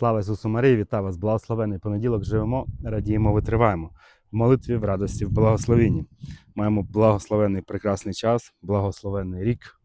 Слава Ісусу Марії, вітаю вас! Благословений понеділок живемо, радіємо, витриваємо. В молитві, в радості, в благословенні. Маємо благословений прекрасний час, благословений рік.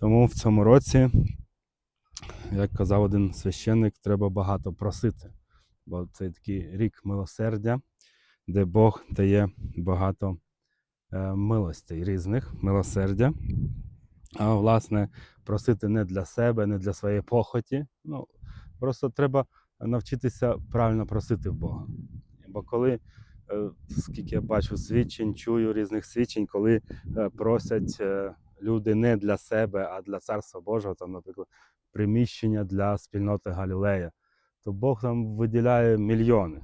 Тому в цьому році, як казав один священник, треба багато просити. Бо це такий рік милосердя, де Бог дає багато е, милостей різних, милосердя. А власне, просити не для себе, не для своєї похоті. Ну, Просто треба навчитися правильно просити в Бога. Бо коли, е, скільки я бачу свідчень, чую різних свідчень, коли е, просять е, люди не для себе, а для Царства Божого, там, наприклад, приміщення для спільноти Галілея, то Бог там виділяє мільйони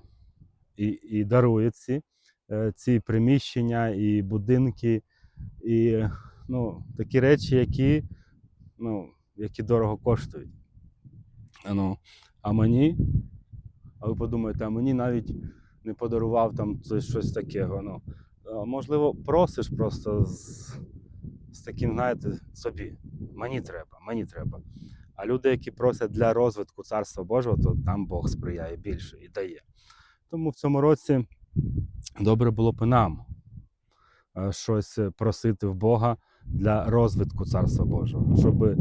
і, і дарує ці, е, ці приміщення і будинки, і ну, такі речі, які, ну, які дорого коштують. Ну, а мені, а ви подумаєте, а мені навіть не подарував там щось такого. Ну, можливо, просиш просто з, з таким, знаєте, собі. Мені треба, мені треба. А люди, які просять для розвитку Царства Божого, то там Бог сприяє більше і дає. Тому в цьому році добре було б нам е, щось просити в Бога для розвитку Царства Божого, щоб е,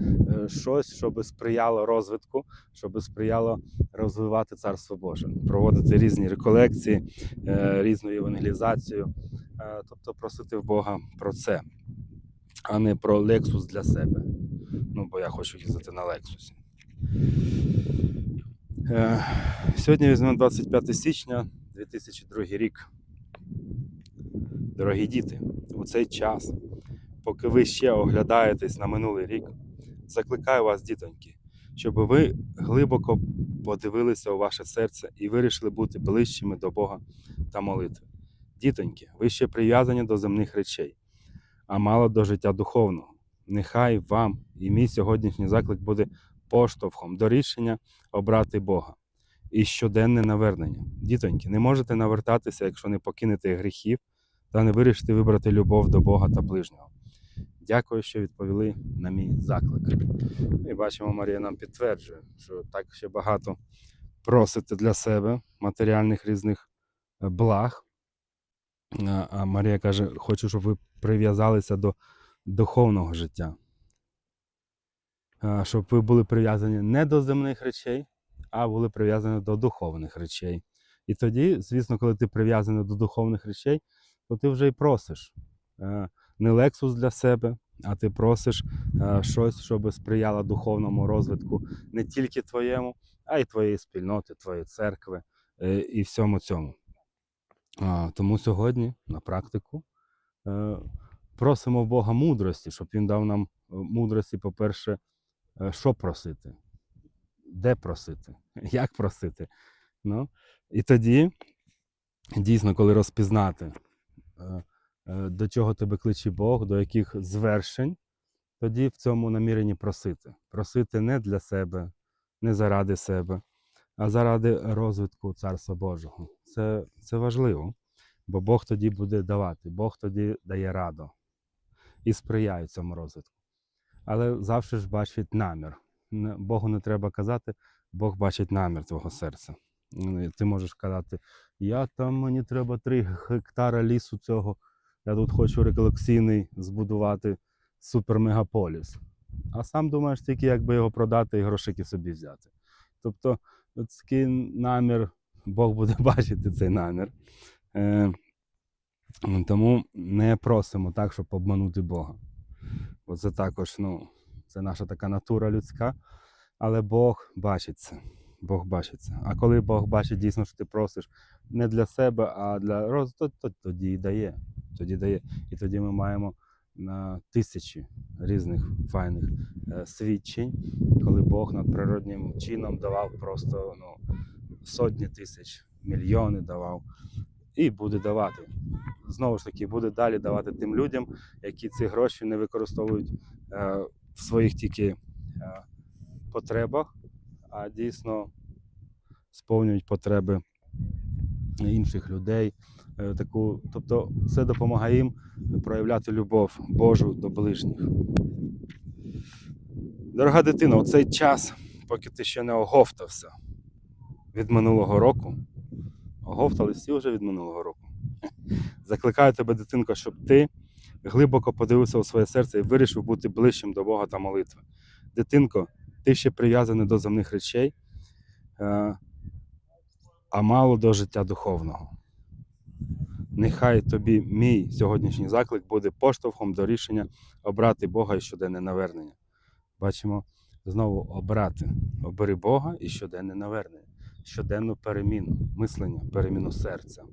щось, щоб сприяло розвитку, щоб сприяло розвивати Царство Боже, проводити різні реколекції, е, різну евангелізацію, е, тобто просити в Бога про це, а не про Лексус для себе. Ну, бо я хочу їздити на Лексусі. Сьогодні візьмемо 25 січня 2002 рік. Дорогі діти, у цей час, поки ви ще оглядаєтесь на минулий рік, закликаю вас, дітоньки, щоб ви глибоко подивилися у ваше серце і вирішили бути ближчими до Бога та молитви. Дітоньки, ви ще прив'язані до земних речей, а мало до життя духовного. Нехай вам і мій сьогоднішній заклик буде поштовхом до рішення обрати Бога і щоденне навернення. Дітоньки, не можете навертатися, якщо не покинете гріхів та не вирішите вибрати любов до Бога та ближнього. Дякую, що відповіли на мій заклик. І бачимо, Марія нам підтверджує, що так ще багато просите для себе матеріальних різних е, благ. А Марія каже: хочу, щоб ви прив'язалися до духовного життя. Щоб ви були прив'язані не до земних речей, а були прив'язані до духовних речей. І тоді, звісно, коли ти прив'язаний до духовних речей, то ти вже й просиш е, не лексус для себе, а ти просиш е, щось, щоб сприяло духовному розвитку не тільки твоєму, а й твоєї спільноти, твоєї церкви е, і всьому цьому. Тому сьогодні на практику е, просимо Бога мудрості, щоб Він дав нам мудрості, по-перше, що просити, де просити, як просити. Ну, і тоді, дійсно, коли розпізнати, до чого тебе кличе Бог, до яких звершень, тоді в цьому наміренні просити. Просити не для себе, не заради себе, а заради розвитку Царства Божого. Це, це важливо, бо Бог тоді буде давати, Бог тоді дає раду і сприяє цьому розвитку. Але завжди ж бачить намір. Богу не треба казати, Бог бачить намір твого серця. Ти можеш казати, я там мені треба 3 гектара лісу цього, я тут хочу реколекційний збудувати супермегаполіс. А сам думаєш тільки, як би його продати і грошики собі взяти. Тобто, такий намір, Бог буде бачити цей намір. Е, тому не просимо так, щоб обманути Бога. Бо це також, ну, це наша така натура людська, але Бог бачить це. Бог бачить це. А коли Бог бачить дійсно, що ти просиш не для себе, а для розвитку, то, то тоді і дає. Тоді дає. І тоді ми маємо на тисячі різних файних е, свідчень, коли Бог надприроднім чином давав просто ну, сотні тисяч, мільйони давав і буде давати. Знову ж таки, буде далі давати тим людям, які ці гроші не використовують е, в своїх тільки е, потребах, а дійсно сповнюють потреби інших людей. Е, Таку, тобто це допомагає їм проявляти любов Божу до ближніх. Дорога дитина, у цей час поки ти ще не оговтався від минулого року. Оговтали всі вже від минулого року. Закликаю тебе, дитинко, щоб ти глибоко подивився у своє серце і вирішив бути ближчим до Бога та молитви. Дитинко, ти ще прив'язаний до земних речей, е, а мало до життя духовного. Нехай тобі мій сьогоднішній заклик буде поштовхом до рішення обрати Бога і щоденне навернення. Бачимо знову обрати. Обери Бога і щоденне навернення, щоденну переміну, мислення, переміну серця.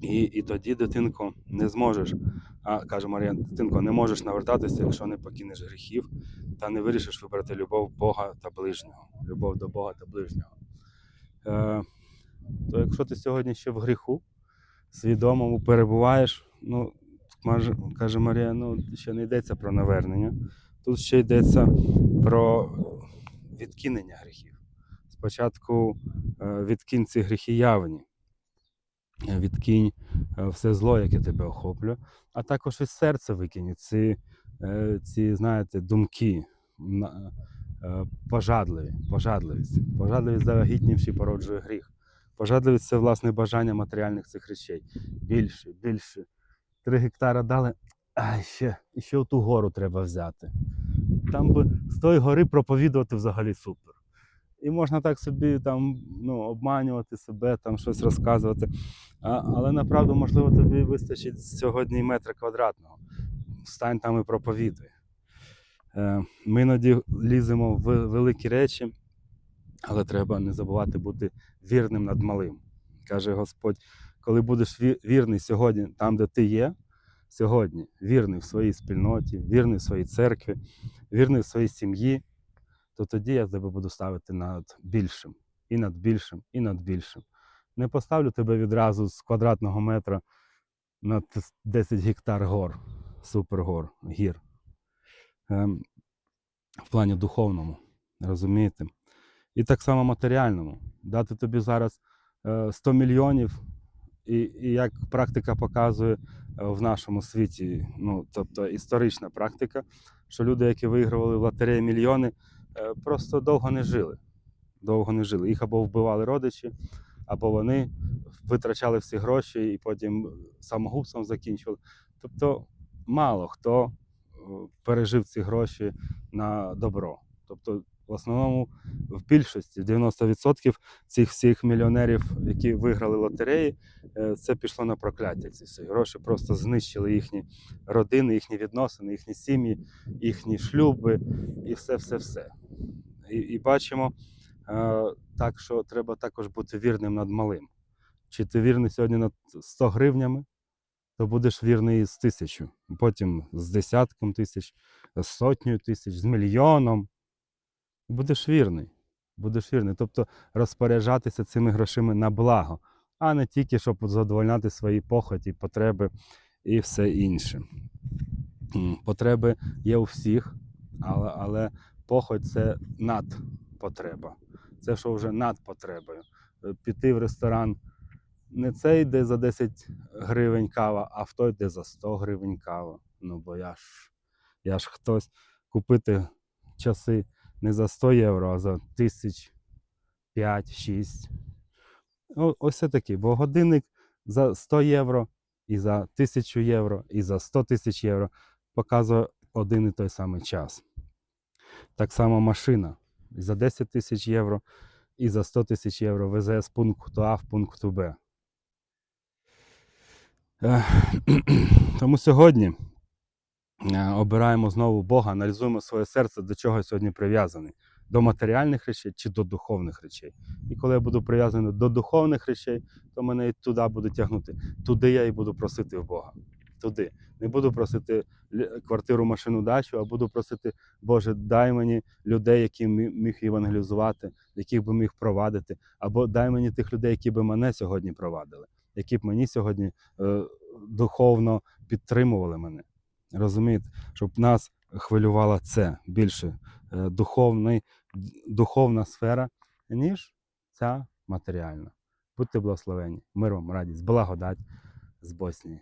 І, і тоді, дитинко, не зможеш, а каже Марія, дитинко, не можеш навертатися, якщо не покинеш гріхів та не вирішиш вибрати любов Бога та ближнього. Любов до Бога та ближнього. Е, то якщо ти сьогодні ще в гріху, свідомому перебуваєш, ну, каже, Марія, ну ще не йдеться про навернення. Тут ще йдеться про відкинення гріхів. Спочатку е, відкинь ці гріхи явні, відкинь е, все зло, яке тебе охоплює, а також із серця викинь ці, ці знаєте, думки е, пожадливі, пожадливість. Пожадливість завагітнівши породжує гріх. Пожадливість це власне бажання матеріальних цих речей. Більше, більше. Три гектара дали, а ще, ще ту гору треба взяти. Там би з тої гори проповідувати взагалі супер. І можна так собі там, ну, обманювати себе, там щось розказувати. А, але направду, можливо, тобі вистачить сьогодні метра квадратного. Встань там і проповідуй. Е, Ми іноді ліземо в великі речі, але треба не забувати бути вірним над малим. Каже Господь, коли будеш вірний сьогодні там, де ти є, сьогодні вірний в своїй спільноті, вірний в своїй церкві, вірний в своїй сім'ї, то тоді я тебе буду ставити над більшим, і над більшим, і над більшим. Не поставлю тебе відразу з квадратного метра на 10 гектар гор, супергор, гір. Ем, в плані духовному, розумієте? І так само матеріальному. Дати тобі зараз е, 100 мільйонів, і, і як практика показує е, в нашому світі, ну, тобто історична практика, що люди, які вигравали в лотереї мільйони, е, просто довго не жили. Довго не жили. Їх або вбивали родичі, або вони витрачали всі гроші і потім самогубством закінчували. Тобто мало хто е, пережив ці гроші на добро. Тобто, в основному, в більшості, в 90% цих всіх мільйонерів, які виграли лотереї, е, це пішло на прокляття. Ці всі гроші просто знищили їхні родини, їхні відносини, їхні сім'ї, їхні шлюби і все, все, все. І, і бачимо е, так, що треба також бути вірним над малим. Чи ти вірний сьогодні над 100 гривнями, то будеш вірний з тисячу, потім з десятком тисяч, з сотнею тисяч, з мільйоном. Будеш вірний. Будеш вірний. Тобто розпоряджатися цими грошима на благо, а не тільки, щоб задовольняти свої похоті, потреби і все інше. Потреби є у всіх, але, але похоть це надпотреба. Це що вже над потребою. Е, Піти в ресторан не цей, де за 10 гривень кава, а в той, де за 100 гривень кава. Ну, бо я ж, я ж хтось купити часи не за 100 євро, а за тисяч 5-6. О- Ось це такі, бо годинник за 100 євро, і за 1000 євро, і за 100 тисяч євро показує один і той самий час. Так само машина за 10 тисяч євро і за 100 тисяч євро везе з пункту А в пункт Б. Е, Тому сьогодні е, обираємо знову Бога, аналізуємо своє серце, до чого я сьогодні прив'язаний. До матеріальних речей чи до духовних речей. І коли я буду прив'язаний до духовних речей, то мене і туди буде тягнути. Туди я і буду просити в Бога. Туди. Не буду просити квартиру, машину, дачу, а буду просити, Боже, дай мені людей, які міг евангелізувати, яких би міг провадити, або дай мені тих людей, які би мене сьогодні провадили, які б мені сьогодні е, духовно підтримували мене. Розумієте, щоб нас хвилювало це більше е, духовний, духовна сфера, ніж ця матеріальна. Будьте благословені, миром, радість, благодать з Боснії.